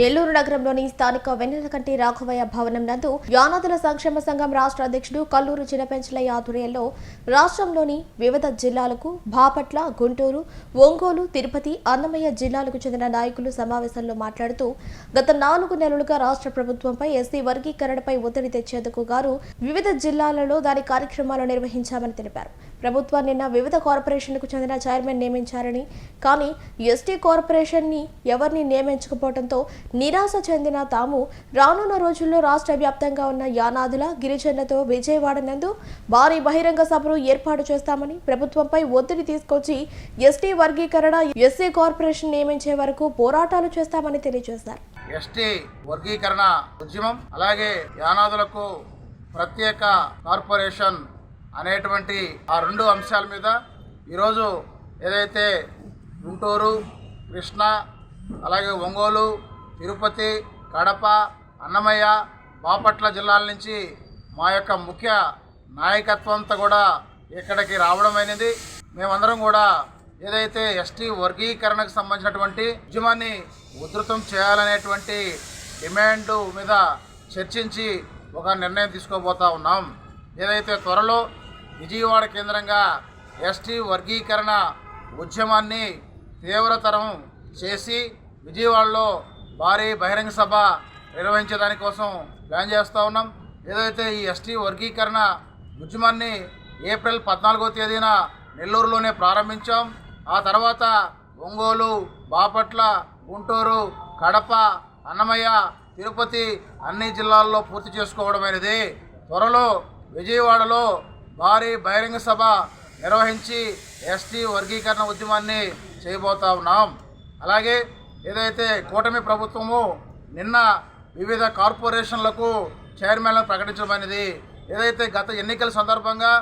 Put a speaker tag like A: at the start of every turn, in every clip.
A: నెల్లూరు నగరంలోని స్థానిక వెన్నెలకంటి రాఘవయ్య భవనం నందు యానాదుల సంక్షేమ సంఘం రాష్ట్ర అధ్యక్షుడు కల్లూరు చినపెంచలయ్య ఆధ్వర్యంలో రాష్ట్రంలోని వివిధ జిల్లాలకు బాపట్ల గుంటూరు ఒంగోలు తిరుపతి అన్నమయ్య జిల్లాలకు చెందిన నాయకులు సమావేశంలో మాట్లాడుతూ గత నాలుగు నెలలుగా రాష్ట్ర ప్రభుత్వంపై ఎస్సీ వర్గీకరణపై ఒత్తిడి తెచ్చేందుకు గారు వివిధ జిల్లాలలో దాని కార్యక్రమాలు నిర్వహించామని తెలిపారు. ప్రభుత్వం నిన్న వివిధ కార్పొరేషన్లకు చెందిన చైర్మన్ నియమించారని కానీ ఎస్టీ కార్పొరేషన్ని ఎవరిని నియమించకపోవడంతో నిరాశ చెందిన తాము రానున్న రోజుల్లో రాష్ట్ర వ్యాప్తంగా ఉన్న యానాదుల గిరిజనులతో విజయవాడ నందు భారీ బహిరంగ సభను ఏర్పాటు చేస్తామని ప్రభుత్వంపై ఒత్తిడి తీసుకొచ్చి ఎస్టీ వర్గీకరణ ఎస్సీ కార్పొరేషన్ నియమించే వరకు పోరాటాలు చేస్తామని తెలియజేశారు.
B: ఎస్టీ వర్గీకరణ ఉద్యమం అలాగే యానాదులకు ప్రత్యేక కార్పొరేషన్ అనేటువంటి ఆ రెండు అంశాల మీద ఈరోజు ఏదైతే గుంటూరు కృష్ణా అలాగే ఒంగోలు తిరుపతి కడప అన్నమయ్య బాపట్ల జిల్లాల నుంచి మా యొక్క ముఖ్య నాయకత్వంతో కూడా ఇక్కడికి రావడం అయినది. మేమందరం కూడా ఏదైతే ఎస్టీ వర్గీకరణకు సంబంధించినటువంటి ఉద్యమాన్ని ఉధృతం చేయాలనేటువంటి డిమాండ్ మీద చర్చించి ఒక నిర్ణయం తీసుకోబోతా ఉన్నాం. ఏదైతే త్వరలో విజయవాడ కేంద్రంగా ఎస్టీ వర్గీకరణ ఉద్యమాన్ని తీవ్రతరం చేసి విజయవాడలో భారీ బహిరంగ సభ నిర్వహించే దానికోసం ప్లాన్ చేస్తూ ఉన్నాం. ఏదైతే ఈ ఎస్టీ వర్గీకరణ ఉద్యమాన్ని ఏప్రిల్ పద్నాలుగో తేదీన నెల్లూరులోనే ప్రారంభించాం. ఆ తర్వాత ఒంగోలు బాపట్ల గుంటూరు కడప అన్నమయ్య తిరుపతి అన్ని జిల్లాల్లో పూర్తి చేసుకోవడమైనది. త్వరలో విజయవాడలో భారీ బహిరంగ సభ నిర్వహించి ఎస్టీ వర్గీకరణ ఉద్యమాన్ని చేయబోతా ఉన్నాం. అలాగే ఏదైతే కూటమి ప్రభుత్వము నిన్న వివిధ కార్పొరేషన్లకు చైర్మన్లను ప్రకటించడమైనది ఏదైతే గత ఎన్నికల సందర్భంగా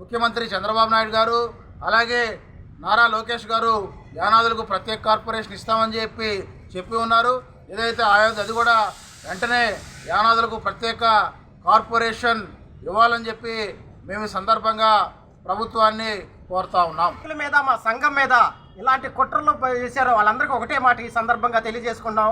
B: ముఖ్యమంత్రి చంద్రబాబు నాయుడు గారు అలాగే నారా లోకేష్ గారు యానాదులకు ప్రత్యేక కార్పొరేషన్ ఇస్తామని చెప్పి చెప్పి ఉన్నారు. ఏదైతే ఆయా అది కూడా వెంటనే యానాదులకు ప్రత్యేక కార్పొరేషన్ ఇవ్వాలని చెప్పి మేము సందర్భంగా ప్రభుత్వాన్ని కోరుతా ఉన్నాం.
C: మీద మా సంఘం మీద ఇలాంటి కుట్రలు చేశారో వాళ్ళందరికీ ఒకటే మాట ఈ సందర్భంగా తెలియజేసుకున్నాం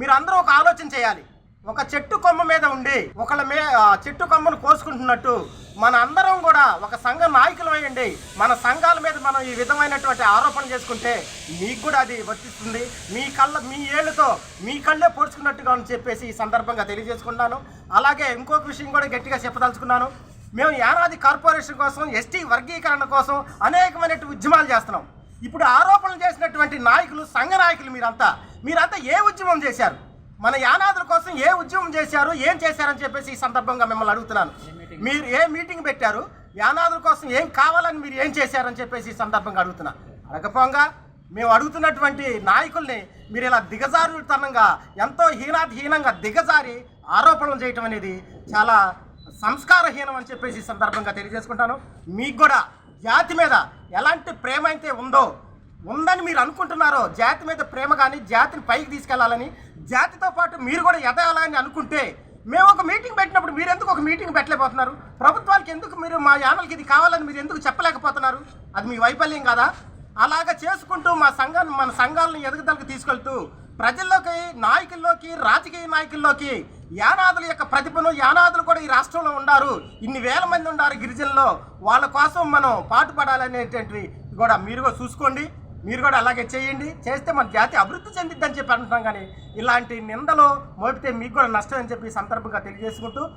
C: మీరు అందరూ ఒక ఆలోచన చేయాలి. ఒక చెట్టు కొమ్మ మీద ఉండి ఒకళ్ళ మే చెట్టు కొమ్మను కోసుకుంటున్నట్టు మన అందరం కూడా ఒక సంఘ నాయకులు అయ్యండి మన సంఘాల మీద మనం ఈ విధమైనటువంటి ఆరోపణ చేసుకుంటే మీకు కూడా అది వర్తిస్తుంది. మీ కళ్ళ మీ ఏళ్ళతో మీ కళ్ళే పొడుచుకున్నట్టుగా అని చెప్పేసి ఈ సందర్భంగా తెలియజేసుకున్నాను అలాగే ఇంకొక విషయం కూడా గట్టిగా చెప్పదలుచుకున్నాను. మేము యానాది కార్పొరేషన్ కోసం ఎస్టీ వర్గీకరణ కోసం అనేకమైనటువంటి ఉద్యమాలు చేస్తున్నాం. ఇప్పుడు ఆరోపణలు చేసినటువంటి నాయకులు సంఘ నాయకులు మీరంతా. మీరంతా ఏ ఉద్యమం చేశారు? మన యానాదుల కోసం ఏ ఉద్యమం చేశారు? ఏం చేశారని చెప్పేసి ఈ సందర్భంగా మిమ్మల్ని అడుగుతున్నాను. మీరు ఏ మీటింగ్ పెట్టారు? యానాదుల కోసం ఏం కావాలని మీరు ఏం చేశారని చెప్పేసి ఈ సందర్భంగా అడుగుతున్నా. అడగపోగా మేము అడుగుతున్నటువంటి నాయకుల్ని మీరు ఇలా దిగజారుతనంగా ఎంతో హీనాధీనంగా దిగజారి ఆరోపణలు చేయటం అనేది చాలా సంస్కారహీనం అని చెప్పేసి సందర్భంగా తెలియజేసుకుంటాను. మీకు కూడా జాతి మీద ఎలాంటి ప్రేమ అయితే ఉందో ఉందని మీరు అనుకుంటున్నారో జాతి మీద ప్రేమ కానీ జాతిని పైకి తీసుకెళ్ళాలని జాతితో పాటు మీరు కూడా ఎదగాలని అనుకుంటే మేము ఒక మీటింగ్ పెట్టినప్పుడు మీరు ఎందుకు ఒక మీటింగ్ పెట్టలేకపోతున్నారు? ప్రభుత్వానికి ఎందుకు మీరు మా యానలకి ఇది కావాలని మీరు ఎందుకు చెప్పలేకపోతున్నారు? అది మీ వైఫల్యం కదా? అలాగ చేసుకుంటూ మా సంఘాన్ని మన సంఘాలను ఎదుగుదలకు తీసుకెళ్తూ ప్రజల్లోకి నాయకుల్లోకి రాజకీయ నాయకుల్లోకి యానాదుల యొక్క ప్రతిభను యానాదులు కూడా ఈ రాష్ట్రంలో ఉన్నారు ఇన్ని వేల మంది ఉన్నారు గిరిజనుల్లో. వాళ్ళ కోసం మనం పాటుపడాలనేటువంటి కూడా మీరు కూడా చూసుకోండి. మీరు కూడా అలాగే చేయండి. చేస్తే మన జాతి అభివృద్ధి చెందిద్దని చెప్పి అంటున్నాం కానీ ఇలాంటి నిందలు మోపితే మీకు కూడా నష్టం అని చెప్పి సందర్భంగా తెలియజేసుకుంటూ